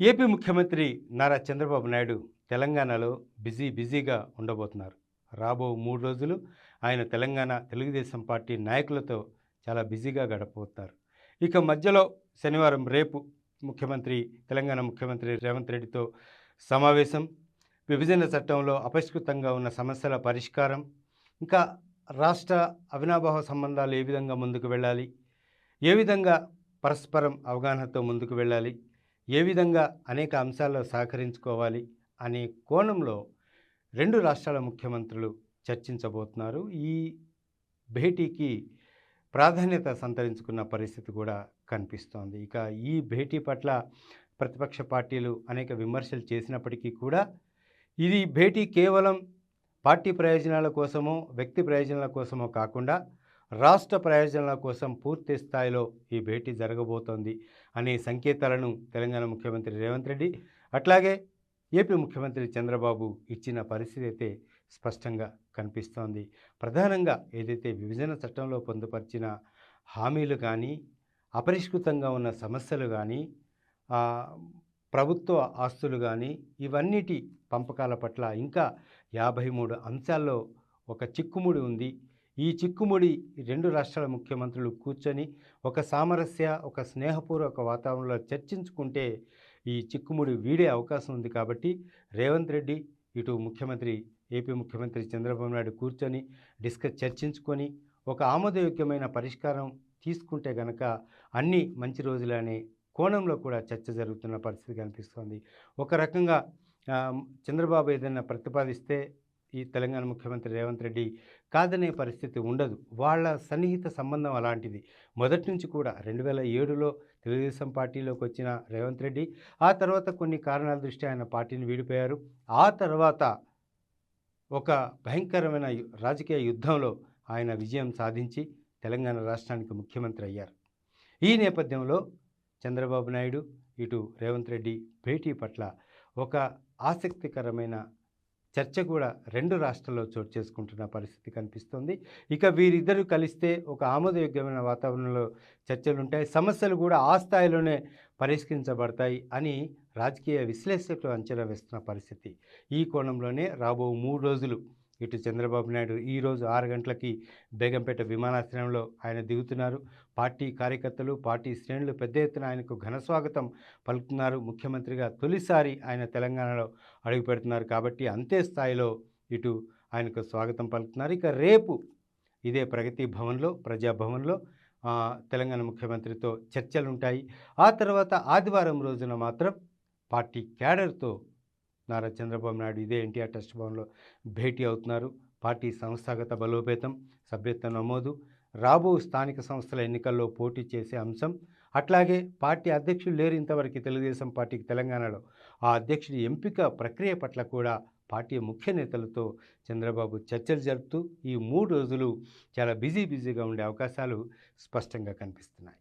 AP ముఖ్యమంత్రి నారా చంద్రబాబు నాయుడు తెలంగాణలో busy బిజీగా ఉండబోతున్నారు. రాబో మూడు రోజులు ఆయన తెలంగాణ తెలుగుదేశం పార్టీ నాయకులతో చాలా బిజీగా గడపబోతున్నారు. ఇక మధ్యలో శనివారం రేపు ముఖ్యమంత్రి తెలంగాణ ముఖ్యమంత్రి రేవంత్ రెడ్డితో సమావేశం. విభజన చట్టంలో అపరిష్కృతంగా ఉన్న సమస్యల పరిష్కారం. ఇంకా రాష్ట్ర అవినాభావ సంబంధాలు ఏ విధంగా ముందుకు వెళ్ళాలి? ఏ విధంగా పరస్పరం అవగాహనతో ముందుకు వెళ్ళాలి? ఏ విధంగా అనేక అంశాల్లో సహకరించుకోవాలి అనే కోణంలో రెండు రాష్ట్రాల ముఖ్యమంత్రులు చర్చించబోతున్నారు. ఈ భేటీకి ప్రాధాన్యత సంతరించుకున్న పరిస్థితి కూడా కనిపిస్తోంది. ఇక ఈ భేటీ పట్ల ప్రతిపక్ష పార్టీలు అనేక విమర్శలు చేసినప్పటికీ కూడా ఇది భేటీ కేవలం పార్టీ ప్రయోజనాల కోసమో వ్యక్తి ప్రయోజనాల కోసమో కాకుండా రాష్ట్ర ప్రయోజనాల కోసం పూర్తి స్థాయిలో ఈ భేటీ జరగబోతోంది అనే సంకేతాలను తెలంగాణ ముఖ్యమంత్రి రేవంత్ రెడ్డి అట్లాగే ఏపీ ముఖ్యమంత్రి చంద్రబాబు ఇచ్చిన పరిస్థితి అయితే స్పష్టంగా కనిపిస్తోంది. ప్రధానంగా ఏదైతే విభజన చట్టంలో పొందుపరిచిన హామీలు కానీ అపరిష్కృతంగా ఉన్న సమస్యలు కానీ ప్రభుత్వ ఆస్తులు కానీ ఇవన్నిటి పంపకాల పట్ల ఇంకా యాభై మూడు అంశాల్లో ఒక చిక్కుముడి ఉంది. ఈ చిక్కుముడి రెండు రాష్ట్రాల ముఖ్యమంత్రులు కూర్చొని ఒక సామరస్య ఒక స్నేహపూర్వక వాతావరణంలో చర్చించుకుంటే ఈ చిక్కుముడి వీడే అవకాశం ఉంది కాబట్టి రేవంత్ రెడ్డి ఇటు ముఖ్యమంత్రి ఏపీ ముఖ్యమంత్రి చంద్రబాబు నాయుడు కూర్చొని డిస్కస్ చర్చించుకొని ఒక ఆమోదయోగ్యమైన పరిష్కారం తీసుకుంటే గనక అన్ని మంచి రోజులనే కోణంలో కూడా చర్చ జరుగుతున్న పరిస్థితి కనిపిస్తోంది ఒక రకంగా చంద్రబాబు ఏదైనా ప్రతిపాదిస్తే ఈ తెలంగాణ ముఖ్యమంత్రి రేవంత్ రెడ్డి కాదనే పరిస్థితి ఉండదు. వాళ్ళ సన్నిహిత సంబంధం అలాంటిది. మొదటి నుంచి కూడా రెండు వేల ఏడులో తెలుగుదేశం పార్టీలోకి వచ్చిన రేవంత్ రెడ్డి ఆ తర్వాత కొన్ని కారణాల దృష్ట్యా ఆయన పార్టీని వీడిపోయారు. ఆ తర్వాత ఒక భయంకరమైన రాజకీయ యుద్ధంలో ఆయన విజయం సాధించి తెలంగాణ రాష్ట్రానికి ముఖ్యమంత్రి అయ్యారు. ఈ నేపథ్యంలో చంద్రబాబు నాయుడు ఇటు రేవంత్ రెడ్డి భేటీ పట్ల ఒక ఆసక్తికరమైన చర్చ కూడా రెండు రాష్ట్రాల్లో చోటు చేసుకుంటున్న పరిస్థితి కనిపిస్తోంది. ఇక వీరిద్దరూ కలిస్తే ఒక ఆమోదయోగ్యమైన వాతావరణంలో చర్చలు ఉంటాయి. సమస్యలు కూడా ఆ స్థాయిలోనే పరిష్కరించబడతాయి అని రాజకీయ విశ్లేషకులు అంచనా వేస్తున్న పరిస్థితి ఈ కోణంలోనే రాబో మూడు రోజులు ఇటు చంద్రబాబు నాయుడు ఈరోజు ఆరు గంటలకి బేగంపేట విమానాశ్రయంలో ఆయన దిగుతున్నారు. పార్టీ కార్యకర్తలు పార్టీ శ్రేణులు పెద్ద ఎత్తున ఆయనకు ఘన స్వాగతం పలుకుతున్నారు. ముఖ్యమంత్రిగా తొలిసారి ఆయన తెలంగాణలో అడుగుపెడుతున్నారు కాబట్టి అంతే స్థాయిలో ఇటు ఆయనకు స్వాగతం పలుకుతున్నారు. ఇక రేపు ఇదే ప్రగతి భవన్లో ప్రజాభవన్లో తెలంగాణ ముఖ్యమంత్రితో చర్చలు ఉంటాయి ఆ తర్వాత ఆదివారం రోజున మాత్రం పార్టీ క్యాడర్తో నారా చంద్రబాబు నాయుడు ఇదే ఎన్టీఆర్ ట్రస్ట్ భవన్లో భేటీ అవుతున్నారు. పార్టీ సంస్థాగత బలోపేతం సభ్యత్వ నమోదు రాబో స్థానిక సంస్థల ఎన్నికల్లో పోటీ చేసే అంశం. అట్లాగే పార్టీ అధ్యక్షులు లేరు ఇంతవరకు తెలుగుదేశం పార్టీకి తెలంగాణలో. ఆ అధ్యక్షుడి ఎంపిక ప్రక్రియ పట్ల కూడా పార్టీ ముఖ్య నేతలతో చంద్రబాబు చర్చలు జరుపుతూ ఈ మూడు రోజులు చాలా బిజీ బిజీగా ఉండే అవకాశాలు స్పష్టంగా కనిపిస్తున్నాయి.